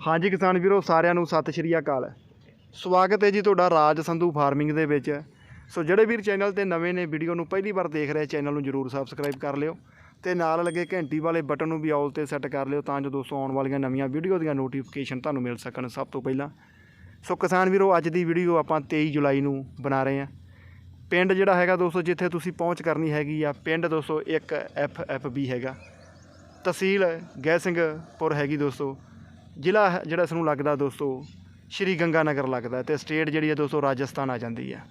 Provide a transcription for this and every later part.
ਹਾਂਜੀ ਕਿਸਾਨ ਵੀਰੋ, ਸਾਰਿਆਂ ਨੂੰ ਸਤਿ ਸ਼੍ਰੀ ਅਕਾਲ। ਸਵਾਗਤ ਹੈ ਜੀ ਤੁਹਾਡਾ ਰਾਜ ਸੰਧੂ ਫਾਰਮਿੰਗ ਦੇ ਵਿੱਚ। ਸੋ ਜਿਹੜੇ ਵੀਰ ਚੈਨਲ ਤੇ ਨਵੇਂ ਨੇ, ਵੀਡੀਓ ਨੂੰ ਪਹਿਲੀ ਵਾਰ ਦੇਖ ਰਹੇ, ਚੈਨਲ ਨੂੰ ਜਰੂਰ ਸਬਸਕ੍ਰਾਈਬ ਕਰ ਲਿਓ ਤੇ ਨਾਲ ਲੱਗੇ ਘੰਟੀ ਵਾਲੇ ਬਟਨ ਨੂੰ ਵੀ ਆਲ ਤੇ ਸੈੱਟ ਕਰ ਲਿਓ ਤਾਂ ਜੋ ਦੋਸਤੋ ਆਉਣ ਵਾਲੀਆਂ ਨਵੀਆਂ ਵੀਡੀਓ ਦੀਆਂ ਨੋਟੀਫਿਕੇਸ਼ਨ ਤੁਹਾਨੂੰ ਮਿਲ ਸਕਣ ਸਭ ਤੋਂ ਪਹਿਲਾਂ। ਸੋ ਕਿਸਾਨ ਵੀਰੋ, ਅੱਜ ਦੀ ਵੀਡੀਓ ਆਪਾਂ 23 ਜੁਲਾਈ ਨੂੰ ਬਣਾ ਰਹੇ ਹਾਂ। ਪਿੰਡ ਜਿਹੜਾ ਹੈਗਾ ਦੋਸਤੋ, ਜਿੱਥੇ ਤੁਸੀਂ ਪਹੁੰਚ ਕਰਨੀ ਹੈਗੀ ਆ, ਪਿੰਡ ਦੋਸਤੋ ਇੱਕ ਐਫ ਐਫ ਬੀ ਹੈਗਾ। ਤਹਿਸੀਲ ਗੈਸਿੰਗਪੁਰ ਹੈਗੀ ਦੋਸਤੋ। ਜ਼ਿਲ੍ਹਾ ਹੈ, ਜਿਹੜਾ ਸਾਨੂੰ ਲੱਗਦਾ ਦੋਸਤੋ, ਸ਼੍ਰੀ ਗੰਗਾ ਨਗਰ ਲੱਗਦਾ ਤੇ ਸਟੇਟ ਜਿਹੜੀ ਹੈ ਦੋਸਤੋ ਰਾਜਸਥਾਨ ਆ ਜਾਂਦੀ ਹੈ।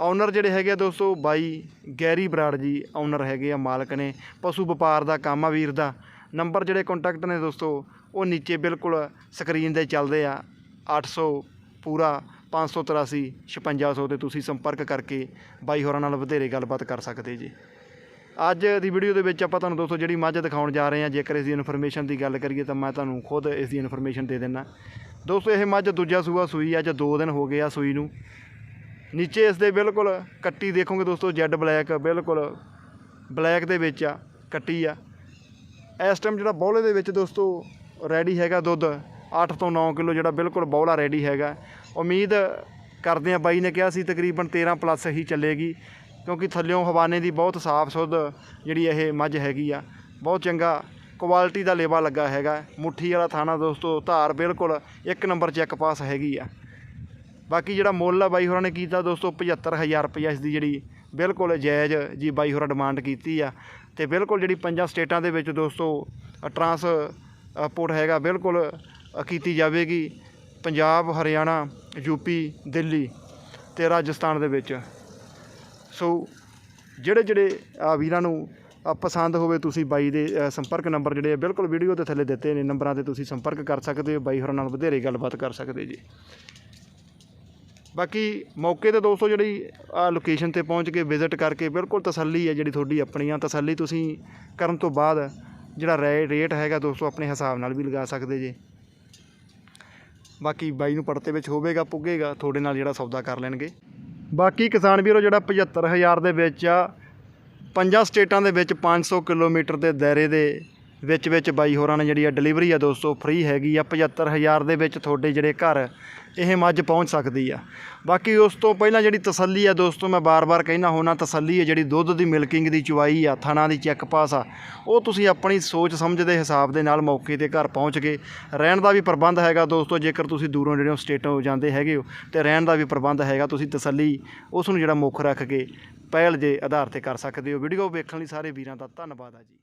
ਓਨਰ ਜਿਹੜੇ ਹੈਗੇ ਆ ਦੋਸਤੋ, ਬਾਈ ਗੈਰੀ ਬਰਾੜ ਜੀ ਓਨਰ ਹੈਗੇ ਆ ਮਾਲਕ ਨੇ, ਪਸ਼ੂ ਵਪਾਰ ਦਾ, ਕੰਮ ਆ ਵੀਰ ਦਾ ਨੰਬਰ ਜਿਹੜੇ ਕੰਟੈਕਟ ਨੇ ਦੋਸਤੋ, ਉਹ ਨੀਚੇ ਬਿਲਕੁਲ ਸਕਰੀਨ ਦੇ ਚੱਲਦੇ ਆ 800 ਪੂਰਾ 583 5600 ਤੇ ਤੁਸੀਂ ਸੰਪਰਕ ਕਰਕੇ ਬਾਈ ਹੋਰਾਂ ਨਾਲ ਵਧੇਰੇ ਗੱਲਬਾਤ ਕਰ ਸਕਦੇ ਜੀ। ਅੱਜ ਦੀ ਵੀਡੀਓ ਦੇ ਵਿੱਚ ਆਪਾਂ ਤੁਹਾਨੂੰ ਦੋਸਤੋ ਜਿਹੜੀ ਮੱਝ ਦਿਖਾਉਣ ਜਾ ਰਹੇ ਹਾਂ, ਜੇਕਰ ਇਸ ਦੀ ਇਨਫੋਰਮੇਸ਼ਨ ਦੀ ਗੱਲ ਕਰੀਏ ਤਾਂ ਮੈਂ ਤੁਹਾਨੂੰ ਖੁਦ ਇਸ ਦੀ ਇਨਫੋਰਮੇਸ਼ਨ ਦੇ ਦਿੰਦਾ। ਦੋਸਤੋ ਇਹ ਮੱਝ ਦੂਜਾ ਸੂਆ ਸੂਈ, ਅੱਜ 2 ਦਿਨ ਹੋ ਗਏ ਆ ਸੂਈ ਨੂੰ। ਨੀਚੇ ਇਸ ਦੇ ਬਿਲਕੁਲ ਕੱਟੀ ਦੇਖੋਗੇ ਦੋਸਤੋ, ਜੈਡ ਬਲੈਕ, ਬਿਲਕੁਲ ਬਲੈਕ ਦੇ ਵਿੱਚ ਆ, ਕੱਟੀ ਆ। ਇਸ ਟਾਈਮ ਜਿਹੜਾ ਬੌਲੇ ਦੇ ਵਿੱਚ ਦੋਸਤੋ ਰੈਡੀ ਹੈਗਾ ਦੁੱਧ 8 ਤੋਂ 9 ਕਿਲੋ ਜਿਹੜਾ ਬਿਲਕੁਲ ਬੌਲਾ ਰੈਡੀ ਹੈਗਾ। ਉਮੀਦ ਕਰਦੇ ਆ ਬਾਈ ਨੇ ਕਿਹਾ ਸੀ, ਤਕਰੀਬਨ 13 ਪਲੱਸ ਹੀ ਚੱਲੇਗੀ। ਕਿਉਂਕਿ ਥੱਲਿਓਂ ਹਵਾਨੇ ਦੀ ਬਹੁਤ ਸਾਫ਼ ਸੁੱਧ ਜਿਹੜੀ ਇਹ ਮੱਝ ਹੈਗੀ ਆ, ਬਹੁਤ ਚੰਗਾ ਕੁਆਲਿਟੀ ਦਾ ਲੇਵਾ ਲੱਗਾ ਹੈਗਾ। ਮੁੱਠੀ ਵਾਲਾ ਥਾਣਾ ਦੋਸਤੋ, ਧਾਰ ਬਿਲਕੁਲ ਇੱਕ ਨੰਬਰ ਚੈੱਕ ਪਾਸ ਹੈਗੀ ਆ। ਬਾਕੀ ਜਿਹੜਾ ਮੁੱਲ ਆ ਬਾਈ ਹੋਰਾਂ ਨੇ ਕੀਤਾ ਦੋਸਤੋ 75000 ਰੁਪਏ ਇਸ ਦੀ ਜਿਹੜੀ ਬਿਲਕੁਲ ਜਾਇਜ਼ ਜੀ ਬਾਈ ਹੋਰਾਂ ਡਿਮਾਂਡ ਕੀਤੀ ਆ। ਤੇ ਬਿਲਕੁਲ ਜਿਹੜੀ ਪੰਜਾਂ ਸਟੇਟਾਂ ਦੇ ਵਿੱਚ ਦੋਸਤੋ ਟਰਾਂਸ ਪੋਰਟ ਹੈਗਾ, ਬਿਲਕੁਲ ਕੀਤੀ ਜਾਵੇਗੀ। ਪੰਜਾਬ, ਹਰਿਆਣਾ ਯੂਪੀ ਦਿੱਲੀ ਤੇ ਰਾਜਸਥਾਨ ਦੇ ਵਿੱਚ। ਸੋ ਜਿਹੜੇ ਜਿਹੜੇ ਆ ਵੀਰਾਂ ਨੂੰ ਪਸੰਦ ਹੋਵੇ ਤੁਸੀਂ ਬਾਈ ਦੇ ਸੰਪਰਕ ਨੰਬਰ ਜਿਹੜੇ ਆ, ਬਿਲਕੁਲ ਵੀਡੀਓ ਦੇ ਥੱਲੇ ਦਿੱਤੇ ਨੇ ਨੰਬਰਾਂ ਤੇ ਤੁਸੀਂ ਸੰਪਰਕ ਕਰ ਸਕਦੇ ਹੋ, ਬਾਈ ਹੋਰਾਂ ਨਾਲ ਵਧੇਰੇ ਗੱਲਬਾਤ ਕਰ ਸਕਦੇ ਜੀ। ਬਾਕੀ ਮੌਕੇ ਤੇ ਦੋਸਤੋ ਜਿਹੜੀ ਆ ਲੋਕੇਸ਼ਨ ਤੇ ਪਹੁੰਚ ਕੇ ਵਿਜ਼ਿਟ ਕਰਕੇ ਬਿਲਕੁਲ ਤਸੱਲੀ ਹੈ ਜਿਹੜੀ ਤੁਹਾਡੀ ਆਪਣੀ ਆ, ਤਸੱਲੀ ਤੁਸੀਂ ਕਰਨ ਤੋਂ ਬਾਅਦ ਜਿਹੜਾ ਰੇ ਰੇਟ ਹੈਗਾ ਦੋਸਤੋ ਆਪਣੇ ਹਿਸਾਬ ਨਾਲ ਵੀ ਲਗਾ ਸਕਦੇ ਜੇ। ਬਾਕੀ ਬਾਈ ਨੂੰ ਪੜਤੇ ਵਿੱਚ ਹੋਵੇਗਾ, ਪੁੱਗੇਗਾ, ਤੁਹਾਡੇ ਨਾਲ ਜਿਹੜਾ ਸੌਦਾ ਕਰ ਲੈਣਗੇ। ਬਾਕੀ ਕਿਸਾਨ ਵੀਰੋ, ਜਿਹੜਾ 75000 ਦੇ ਵਿੱਚ ਆ, ਪੰਜਾਂ ਸਟੇਟਾਂ ਦੇ ਵਿੱਚ 500 ਕਿਲੋਮੀਟਰ ਦੇ ਦਾਇਰੇ ਦੇ ਵਿੱਚ ਵਿੱਚ ਬਾਈ ਹੋਰਾਂ ਨੇ ਜਿਹੜੀ ਆ ਡਿਲੀਵਰੀ ਆ ਦੋਸਤੋ ਫ੍ਰੀ ਹੈਗੀ ਆ 75000 ਦੇ ਵਿੱਚ ਤੁਹਾਡੇ ਜਿਹੜੇ ਘਰ ਇਹ ਮੱਝ ਪਹੁੰਚ ਸਕਦੀ ਆ। ਬਾਕੀ ਉਸ ਤੋਂ ਪਹਿਲਾਂ ਜਿਹੜੀ ਤਸੱਲੀ ਆ ਦੋਸਤੋ, ਮੈਂ ਬਾਰ-ਬਾਰ ਕਹਿਣਾ ਹੋਣਾ ਤਸੱਲੀ ਹੈ ਜਿਹੜੀ ਦੁੱਧ ਦੀ ਮਿਲਕਿੰਗ ਦੀ ਚੁਆਈ ਆ, ਥਣਾ ਦੀ ਚੈੱਕ ਪਾਸ ਆ, ਉਹ ਤੁਸੀਂ ਆਪਣੀ ਸੋਚ ਸਮਝ ਦੇ ਹਿਸਾਬ ਦੇ ਨਾਲ ਮੌਕੇ ਤੇ ਘਰ ਪਹੁੰਚ ਕੇ ਰਹਿਣ ਦਾ ਵੀ ਪ੍ਰਬੰਧ ਹੈਗਾ ਦੋਸਤੋ, ਜੇਕਰ ਤੁਸੀਂ ਦੂਰੋਂ ਜਿਹੜੇ ਸਟੇਟੋਂ ਜਾਂਦੇ ਹੈਗੇ ਹੋ, ਤੇ ਰਹਿਣ ਦਾ ਵੀ ਪ੍ਰਬੰਧ ਹੈਗਾ, ਤੁਸੀਂ ਤਸੱਲੀ ਉਸ ਨੂੰ ਜਿਹੜਾ ਮੁੱਖ ਰੱਖ ਕੇ ਪਹਿਲ ਜੇ ਆਧਾਰ ਤੇ ਕਰ ਸਕਦੇ ਹੋ। ਵੀਡੀਓ ਵੇਖਣ ਲਈ ਸਾਰੇ ਵੀਰਾਂ ਦਾ ਧੰਨਵਾਦ ਆ ਜੀ।